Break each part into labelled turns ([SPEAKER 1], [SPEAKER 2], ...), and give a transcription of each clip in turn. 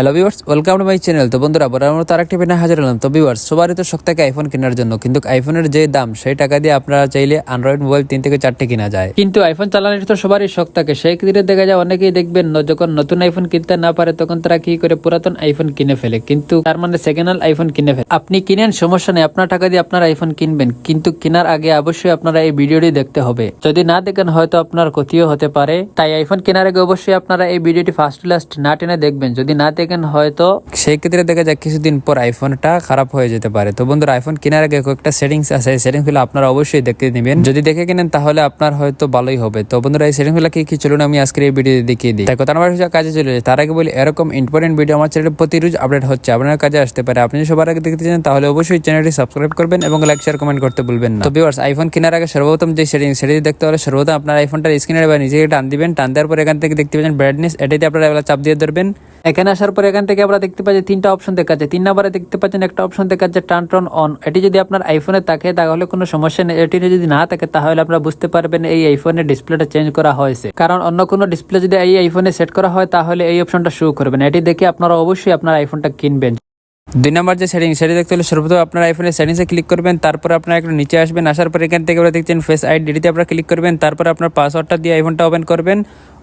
[SPEAKER 1] Hello viewers welcome to my channel তো বন্ধুরা, বরাবর মতো আরেকটি ভিডিও হাজির হলাম। তো ভিউয়ার্স সবারই তো শখ থাকে আইফোন কেনার জন্য। কিন্তু আইফোনের যে দাম, সেই টাকা দিয়ে আপনারা চাইলে অ্যান্ড্রয়েড মোবাইল তিন থেকে চারটে কিনা যায়। কিন্তু আইফোন চালানোর তো সবারই শখ থাকে। সেই ক্ষেত্রে দেখা যায় অনেকেই দেখবেন যখন নতুন আইফোন কিনতে না পারে, তখন তারা কি করে পুরাতন আইফোন কিনে ফেলে। কিন্তু তার মানে সেকেন্ড হ্যান্ড আইফোন কিনে ফেলে। আপনি কিনেন, সমস্যা নেই। আপনার টাকা দিয়ে আপনার আইফোন কিনবেন। কিন্তু কেনার আগে অবশ্যই আপনারা এই ভিডিওটি দেখতে হবে। যদি না দেখেন, হয়তো আপনার ক্ষতিও হতে পারে। তাই আইফোন কেনার আগে অবশ্যই আপনারা এই ভিডিওটি ফার্স্ট লাস্ট না টেনে দেখবেন। যদি না দেখেন হয়তো সেই ক্ষেত্রে দেখা যায় কিছুদিন পর আইফোনটা খারাপ হয়ে যেতে পারে। তো বন্ধুরা আইফোন কেনার আগে কয়েকটা সেটিংস আছে। সেটিংসগুলো আপনারা অবশ্যই দেখতে নেবেন। যদি দেখে কিনেন, তাহলে আপনার হয়তো ভালোই হবে। তো বন্ধুরা, এই সেটিংসগুলো কি কি চলুন আমি আজকের এই ভিডিও দেখিয়ে দিই। কথা আমার কাজে চলে যায় তার আগে বলি, এরকম ইম্পর্টেন্ট ভিডিও আমার চ্যানেলে প্রতি রোজ আপডেট হচ্ছে। আপনার কাজে আসতে পারে। আপনি সবার আগে দেখতে চান, তাহলে অবশ্যই চ্যানেলটি সাবস্ক্রাইব করবেন এবং লাইক শেয়ার কমেন্ট করতে ভুলবেন না। তো ভিউয়ার্স আইফোন কেনার আগে সর্বপ্রথম যে সেটিং সেটি দেখতে হলে সর্বপ্রথম আপনার আইফোনটার স্ক্রিনের বা নিজেকে টান দিবেন। টান দেওয়ার পর এখান থেকে দেখতে পাচ্ছেন ব্রাইটনেস এটাতে আপনারা চাপ দিয়ে ধরবেন। এখানে আসার পর এখান থেকে আমরা দেখতে পাচ্ছি তিনটা অপশন দেখাচ্ছে। তিন নম্বরে দেখতে পাচ্ছেন একটা অপশন দেখাচ্ছে টার্ন টন অন এটি যদি আপনার আইফোনে থাকে, তাহলে কোনো সমস্যা নেই। এটি যদি না থাকে, তাহলে আপনারা বুঝতে পারবেন এই আইফোনের ডিসপ্লেটা চেঞ্জ করা হয়েছে। কারণ অন্য কোনো ডিসপ্লে যদি এই আইফোনে সেট করা হয়, তাহলে এই অপশনটা শো করবেন এটি দেখে আপনারা অবশ্যই আপনার আইফোনটা কিনবেন। দুই নম্বর যে সেটিং, সেটি দেখতে হলে সর্বপ্রথম আপনার আইফোনের সেটিংসে ক্লিক করবেন, তারপর আপনার একটু নিচে আসবেন, আসার পর এখান থেকে আপনারা দেখছেন ফেস আইডিতে আপনারা ক্লিক করবেন, তারপর আপনার পাসওয়ার্ডটা দিয়ে আইফোনটা ওপেন করবেন।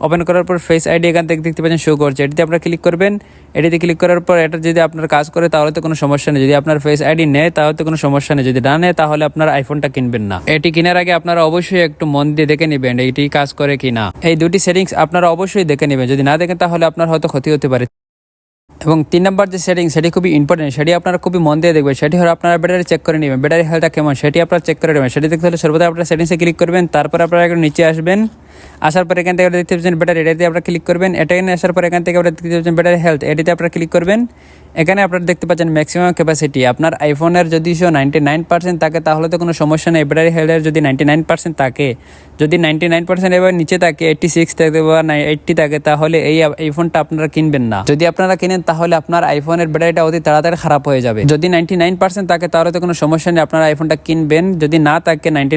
[SPEAKER 1] ওপেন করার পর ফেস আইডি এখান থেকে দেখতে পাচ্ছেন শো করছে, এটিতে আপনারা ক্লিক করবেন। এটিতে ক্লিক করার পর এটা যদি আপনার কাজ করে তাহলে তো কোনো সমস্যা নেই, যদি আপনার ফেস আইডি নেয় তাহলে তো কোনো সমস্যা নেই, যদি না নেয় তাহলে আপনার আইফোনটা কিনবেন না। এটি কেনার আগে আপনারা অবশ্যই একটু মন দিয়ে দেখে নেবেন এটি কাজ করে কিনা। এই দুটি সেটিংস আপনারা অবশ্যই দেখে নেবেন, যদি না দেখেন তাহলে আপনার হয়তো ক্ষতি হতে পারে। এবং তিন নম্বর যে সেটিং সেটি খুবই ইম্পর্টেন্ট সেটি আপনারা খুবই মন দিয়ে দেখবেন। সেটি হলো আপনারা ব্যাটারি চেক করে নেবেন। ব্যাটারি হেলথটা কেমন? সেটি আপনারা চেক করে নেবেন। সেটি দেখতে হলে সর্বদা আপনারা সেটিংসে ক্লিক করবেন, তারপর আপনারা একটু নিচে আসবেন। আসার পর এখান থেকে দেখতে পাচ্ছেন ব্যাটারি এটাতে আপনারা ক্লিক করবেন। এটা এখানে আসার পর এখান থেকে আপনারা দেখতে পাচ্ছেন ব্যাটারি হেলথ এটিতে আপনারা ক্লিক করবেন। এখানে আপনারা দেখতে পাচ্ছেন ম্যাক্সিমাম ক্যাপাসিটি আপনার আইফোনের যদি সো নাইনটি থাকে, তাহলে তো কোনো সমস্যা নেই। ব্যাটারি হেলথের যদি নাইনটি থাকে, যদি নাইনটি নাইন এবার নিচে থাকে এইটটি সিক্স থাকে বা এইটটি থাকে, তাহলে এই আইফোনটা আপনারা কিনবেন না। যদি আপনারা কিনেন, তাহলে আপনার আইফোনের ব্যাটারিটা অতি তাড়াতাড়ি খারাপ হয়ে যাবে। যদি নাইনটি থাকে, তাহলে তো কোনো সমস্যা নেই। আপনারা আইফোনটা কিনবেন। যদি না থাকে নাইনটি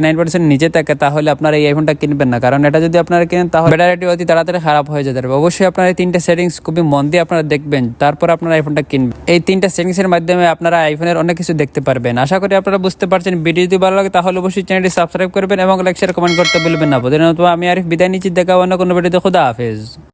[SPEAKER 1] নিচে থাকে, তাহলে আপনারা এই আইফোনটা কিনবেন না। কারণ এটা যদি আপনারা কিনেন, তাহলে ব্যাটারিটি অতি তাড়াতাড়ি খারাপ হয়ে যেতে পারে অবশ্যই আপনারা এই তিনটা সেটিংস খুবই মন দিয়ে আপনারা দেখবেন। তারপর আপনারা আইফোনটা কিনবেন। এই তিনটা সেটিংস এর মাধ্যমে আপনারা আইফোনের অনেক কিছু দেখতে পারবেন। আশা করি আপনারা বুঝতে পারছেন। ভিডিও যদি ভালো লাগে, তাহলে অবশ্যই চ্যানেলটি সাবস্ক্রাইব করবেন এবং লাইক শেয়ার কমেন্ট করতে বলবেন না। বোধ আমি আরিফ, বিদায় নিচ্ছি। দেখা অন্য কোনো ভিডিওতে খুদা হাফেজ।